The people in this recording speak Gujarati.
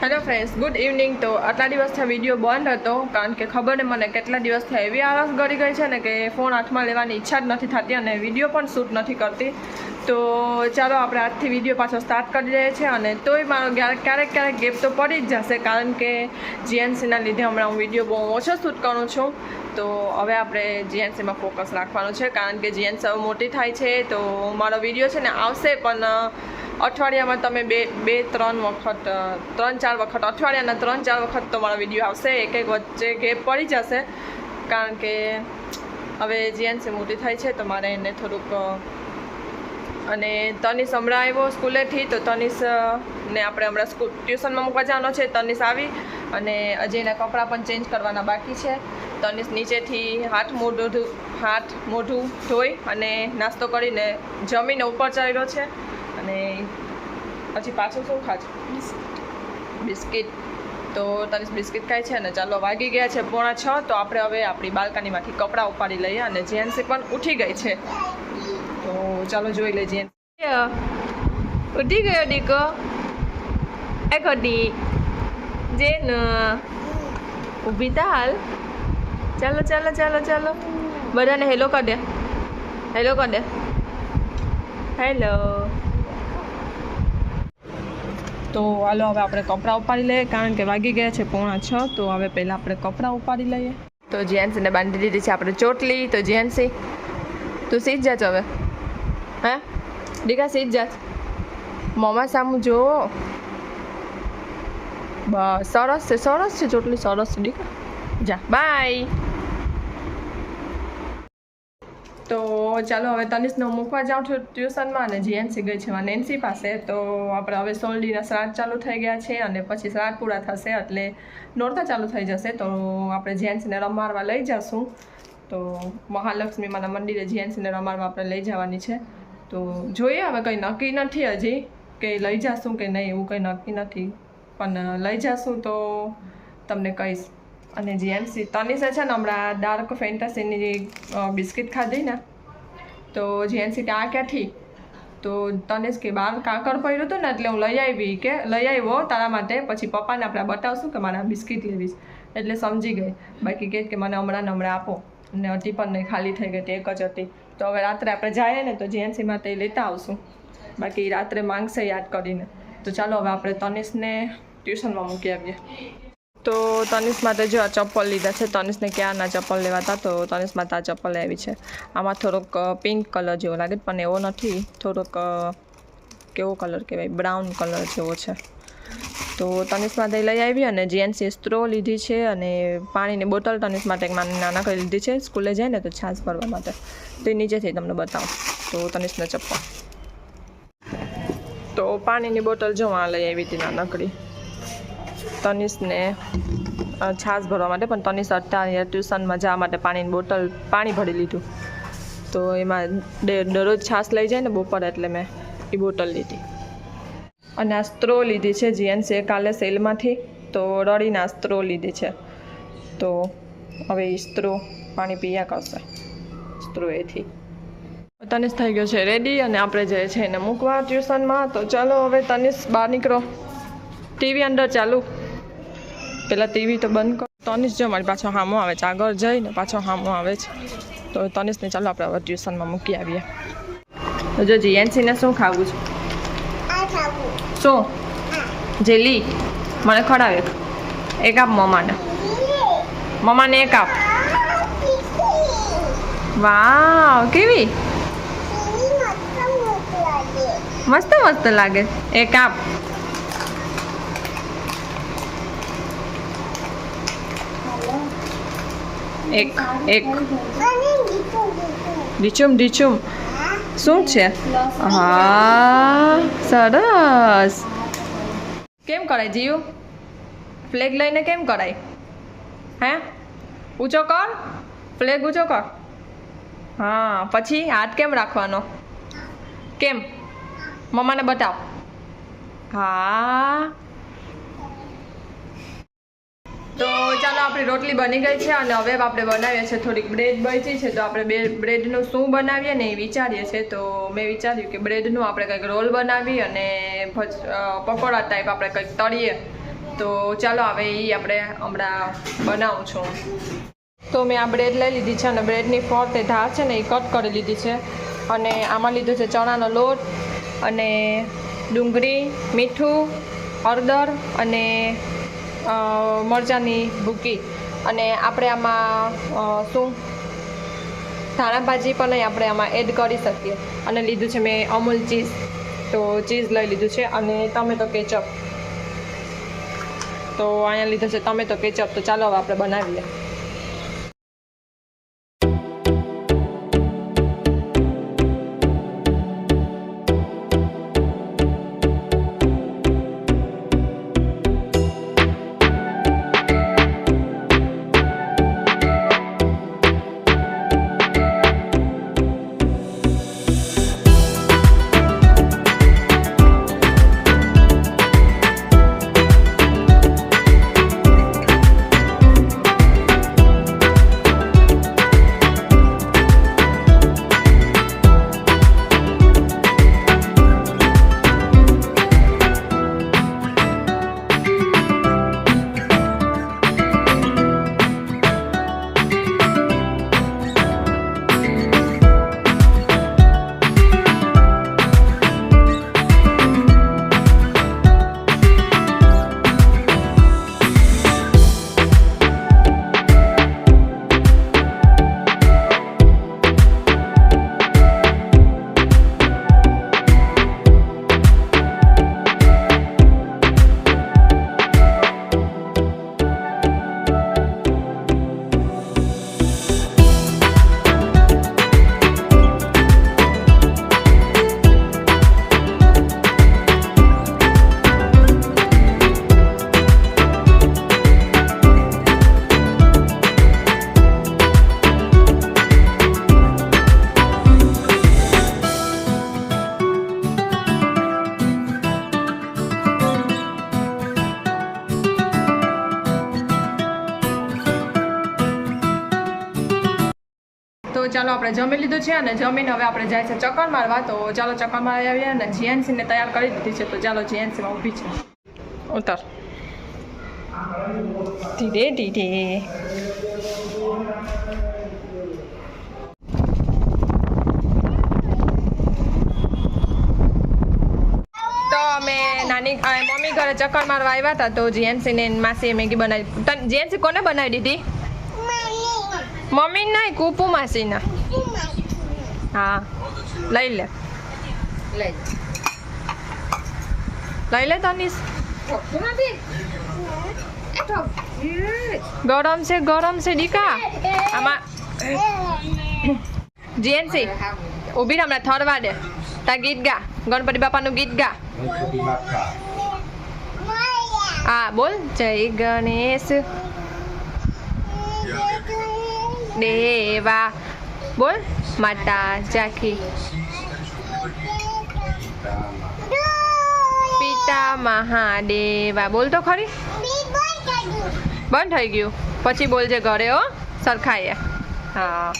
હેલો ફ્રેન્ડ્સ ગુડ ઇવનિંગ તો આટલા દિવસથી વીડિયો બંધ હતો કારણ કે ખબર ને મને કેટલા દિવસથી એવી આળસ ગળી ગઈ છે ને કે ફોન હાથમાં લેવાની ઈચ્છા જ નથી થતી અને વીડિયો પણ શૂટ નથી કરતી. તો ચાલો આપણે આજથી વીડિયો પાછો સ્ટાર્ટ કરી દઈએ છીએ અને તોય મારો ક્યારેક ક્યારેક ગેપ તો પડી જ જશે કારણ કે જીએનસીના લીધે હમણાં હું વીડિયો બહુ ઓછો શૂટ કરું છું. તો હવે આપણે જીએનસીમાં ફોકસ રાખવાનું છે કારણ કે જીએનસી મોટી થાય છે તો મારો વીડિયો છે ને આવશે પણ અઠવાડિયામાં તમે બે બે, ત્રણ વખત ત્રણ, ચાર વખત, અઠવાડિયાના ત્રણ, ચાર વખત તમારો વીડિયો આવશે. એક એક વચ્ચે ગેપ પડી જશે. કારણ કે હવે જીએનસી મોટી થાય છે, તો મારે એને થોડુંક અને તનિષ હમણાં આવ્યો સ્કૂલેથી, તો તનિષ ને આપણે હમણાં સ્કૂલ ટ્યુશનમાં મૂકવા જવાનો છે. તનિષ આવી અને હજી એના કપડાં પણ ચેન્જ કરવાના બાકી છે. તનિષ નીચેથી હાથ મોઢું હાથ મોઢું ધોઈ અને નાસ્તો કરીને જમીને ઉપર ચડ્યો છે. અને પછી પાછું શું ખાજો બિસ્કિટ. તો તનિષ બિસ્કિટ ખાય છે અને ચાલો વાગી ગયા છે પોણા છ તો આપણે હવે આપણી બાલ્કનીમાંથી કપડાં ઉપાડી લઈએ અને જેન્સી પણ ઉઠી ગઈ છે. તો ચાલો જોઈ લઈએ જેન્સ ઉઠી ગયો દીકો. એ ખોટી. જેન ઊભી તા હાલ. ચાલો ચાલો ચાલો ચાલો. બધાને હેલો કર દે. હેલો કર દે. હેલો. તો હાલો, હવે આપણે કપડાં ઉપાડી લઈએ, કારણ કે વાગી ગયા છે પોણા છ, તો હવે પહેલાં આપણે કપડાં ઉપાડી લઈએ. તો જેન્સીને બાંધી દીધી છે આપણે ચોટલી, તો જેન્સી તું સીધ જા હવે. હે? દીકા, સીધ જા. મોમા સામું જો. બસ, સરસ છે સરસ છે ચોટલી, સરસ છે, દીકા. જા, બાય તો ચાલો, હવે તનિષને હું મૂકવા જાઉં છું ટ્યુશનમાં અને જીએનસી ગઈ છે નેન્સી પાસે, તો આપણે હવે સોલડીના શ્રાદ્ધ ચાલુ થઈ ગયા છે અને પછી શ્રાદ્ધ પૂરા થશે એટલે નોરતા ચાલુ થઈ જશે, તો આપણે જીએનસીને રમાડવા લઈ જશું. તો મહાલક્ષ્મી માના મંદિરે જીએનસીને રમાડવા આપણે લઈ જવાની છે. તો જોઈએ હવે કંઈ નક્કી નથી હજી, કે લઈ જશું કે નહીં, એવું કંઈ નક્કી નથી. પણ લઈ જશું તો તમને કહીશ. અને જીએમસી તનિષે છે ને હમણાં ડાર્ક ફેન્ટસીની બિસ્કિટ ખાધી ને? તો જેન્સી કે આ ક્યાંથી? તો તનિષ કે બહાર કાંકર પડ્યું હતું ને એટલે હું લઈ આવી કે, લઈ આવ્યો તારા માટે. પછી પપ્પાને આપણે બતાવશું કે મારા બિસ્કિટ લેવીશ એટલે સમજી ગઈ. બાકી કે મને હમણાં હમણાં આપો. ને હતી પણ નહીં, ખાલી થઈ ગઈ હતી, એક જ હતી. તો હવે રાત્રે આપણે જઈએ ને તો જીએનસીમાં તે લેતા આવશું. બાકી રાત્રે માંગશે યાદ કરીને. તો ચાલો હવે આપણે તનિષને ટ્યુશનમાં મૂકી આવીએ. તો તનિષ માટે જો આ ચપ્પલ લીધા છે, તનિષને ક્યારના ચપ્પલ લેવાતા તો તનિષ માટે આ ચપ્પલ લેવી છે. આમાં થોડોક પિંક કલર જેવો લાગે પણ એવો નથી. થોડોક કેવો કલર કહેવાય? બ્રાઉન કલર જેવો છે. તો તનિષ માટે લઈ આવી અને જીએનસી સ્ત્રો લીધી છે અને પાણીની બોટલ તનિષ માટે નાની કરી લીધી છે. સ્કૂલે જાય ને તો છાશ ભરવા માટે. તો એ નીચેથી તમને બતાવું. તો તનિષને ચપ્પલ. તો પાણીની બોટલ જો આ લઈ આવી હતી નાનકડી. તનિષને છાશ ભરવા માટે. પણ તનિષ અત્યારે ટ્યુશનમાં જવા માટે પાણીની બોટલ, પાણી ભરી લીધું. તો એમાં દરરોજ છાશ લઈ જાય ને બપોર એટલે મેં એ બોટલ લીધી. અને આ સ્ત્રો લીધી છે જીએનસીએ કાલે સેલમાંથી. તો રડીને આ સ્ત્રો લીધી છે. તો હવે એ સ્ત્રો પાણી પીયા કરશે, સ્ત્રો એથી. તનિષ થઈ ગયો છે, રેડી. અને આપણે જઈએ છીએ એને મૂકવા ટ્યુશનમાં. તો ચાલો હવે તનિષ બહાર નીકળો. ટીવી અંદર ચાલુ. પેલા ટીવી તો બંધ કર. તનિષ જો મારી પાછો હામો આવે છે. આગળ જઈને પાછો હામો આવે છે. તો તનિષને ચાલો આપણે હવે ટ્યુશનમાં મૂકી આવીએ. તો જો જીએનસીને શું ખાવું છે? શું? જેલી? મને ખડાવે એક આપ મમાને. મમાને એક આપ. વાવ કેવી? મસ્ત મસ્ત લાગે. એક આપ. એક એક. ડીચુમ ડીચુમ. શું છે? હા, સરસ. કેમ કરાય જીયુ? ફ્લેગ લઈને કેમ કરાય? હે? ઊંચો કર. ફ્લેગ ઊંચો કર. હા, પછી હાથ કેમ રાખવાનો? કેમ? મમ્માને બતાવ. હા. તો ચાલો, આપણી રોટલી બની ગઈ છે અને હવે આપણે બનાવીએ છીએ થોડીક બ્રેડ બચી છે. તો આપણે બે બ્રેડનું શું બનાવીએ ને એ વિચારીએ છીએ. તો મેં વિચાર્યું કે બ્રેડનું આપણે કંઈક રોલ બનાવી અને ભજ પકોડા ટાઈપ આપણે કંઈક તળીએ. તો ચાલો, હવે એ આપણે હમણાં બનાવું છું તો મેં આ બ્રેડ લઈ લીધી છે અને બ્રેડની ફરતે ધાર છે ને એ કટ કરી લીધી છે. અને આમાં લીધું છે ચણાનો લોટ અને ડુંગળી, મીઠું, હળદર અને મરચાંની ભૂકી અને આપણે આમાં શું? ધાણા ભાજી પણ આપણે આમાં એડ કરી શકીએ. અને લીધું છે મેં અમૂલ ચીઝ. તો ચીઝ લઈ લીધું છે અને ટમેટો કેચઅપ. તો અહીંયા લીધો છે ટમેટો કેચઅપ. તો ચાલો હવે આપણે બનાવીએ. ચાલો આપણે જમી લીધું છે અને જમીને હવે આપણે જાય છે ચક્કર મારવા. તો ચાલો ચક્કર મારી આવીએ અને જીએનસીને તૈયાર કરી દીધી છે. તો ચાલો જીએનસીમાં ઊભી છે. ઉતર. નાની મમ્મી ઘરે ચક્કર મારવા આવ્યા હતા તો જીએનસીને માસીએ મેગી બનાવી જીએનસી કોને બનાવી દીધી? મમ્મી નહીં કુપુ માસીના હા લઈ લે. લઈ લે. ઠપ ગરમ છે ગરમ છે દીકા. આમાં જીએનસી ઊભી રહે હમણાં થરવા દે. તા ગીત ગા ગણપતિ બાપાનું ગીત ગા. હા બોલ. જય ગણેશ. દેવા બોલ, માતા જાખી પિતા મહાદેવા. બોલ તો ખરી. બંધ થઈ ગયું. પછી બોલજે ઘરે, હો. સરખાઈએ. હા.